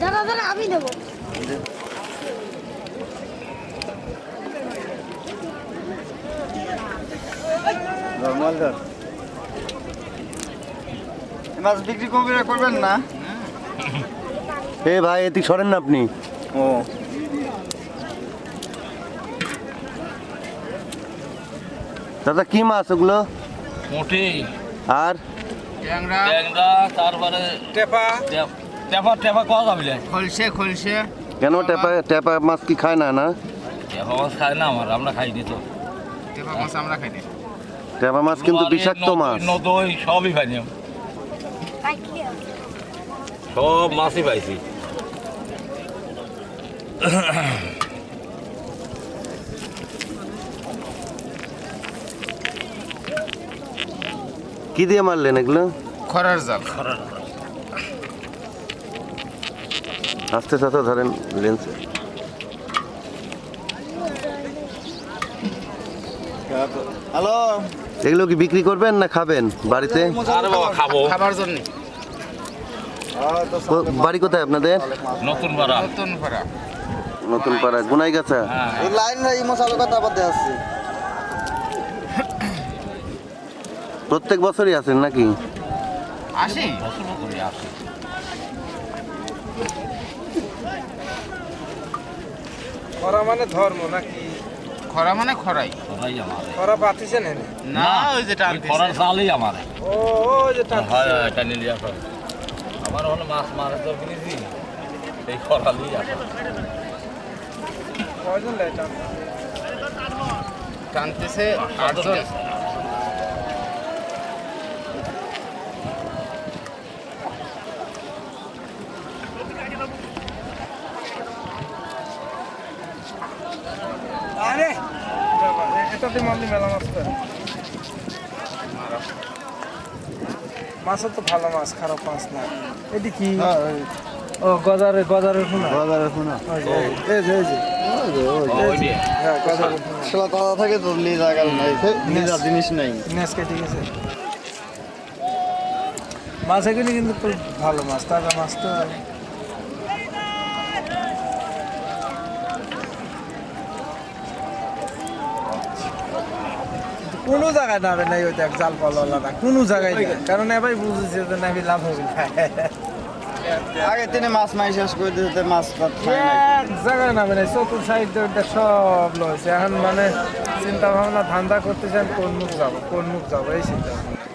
দাদা দাদা আমি দেবো মাছ বিক্রি করবেন না? এ ভাই এদিক সরেন না আপনি। ও। দাদা কি মাছ ওগুলো? মোটি। আর? ট্যাংরা। ট্যাংরা তারপরে টেপা। টেপা টেপা কওয়া যাবে খলসে খলসে। কেন টেপা টেপা মাছ কি খায় না না? টেপা মাছ খায় না আমার আমরা খাই দিত টেপা মাছ আমরা খাই না। টেপা মাছ কিন্তু বিষাক্ত মাছ। নদই সবই খাইনি সব মাছই পাইছি। কি দিয়ে মারলেন এগুলো? খরার জাল। আস্তে আস্তে ধরেন লেন্স। হ্যালো। এগুলো কি বিক্রি করবেন না খাবেন বাড়িতে? খাব। খাবার জন্য। বাড়ি কোথায় আপনাদের? নতুন পাড়া। নতুন ভাড়া নতুন পাড়া গুনাই গাছা হ্যাঁ। এই লাইন এই মশালো কথা বাদে আছে প্রত্যেক বছরই আছেন নাকি? আসি? আসে খরা মানে ধর্ম নাকি? খরা মানে খরাই। খরাই আমার। খরা পাতিছে এনে না? ওই যেটা ওই খরার চালই আমার। ও ও যে হয় টানতেছে এটা নিয়ে আসা আমার হলো মাছ মারে তো কিনেছি এই খরা খরালি আসা কয়জন লাই টানতে টানতেছে আটজন আরে এটাতে মারলি মেলা মাছ তো মাছও তো ভালো মাছ খারাপ মাছ না। এটি কি? ও গজারে গজারের শোনা বাজারে শোনা এই যে এই যে হ্যাঁ গজারের কথা থাকে তো নিয়ে জায়গা নাই নিজের জিনিস নাই। কেটে গেছে। মাছ এগুলি কিন্তু খুব ভালো মাছ তাজা মাছ তো। কোনো জায়গায় নামে নাই ওই দেখ জাল পালাওয়ালারা কোনো জায়গায় নাই কারণ এবার বুঝেছে যে নাকি লাভ হবে আগে তিনি মাছ মাই শেষ করে দিতে মাছ না এক জায়গায় নামে নাই চতুর সাইড সব লয়েছে এখন মানে চিন্তা ভাবনা ধান্দা করতেছেন কোন মুখ যাব কোন মুখ যাব এই চিন্তা। ভাবনা।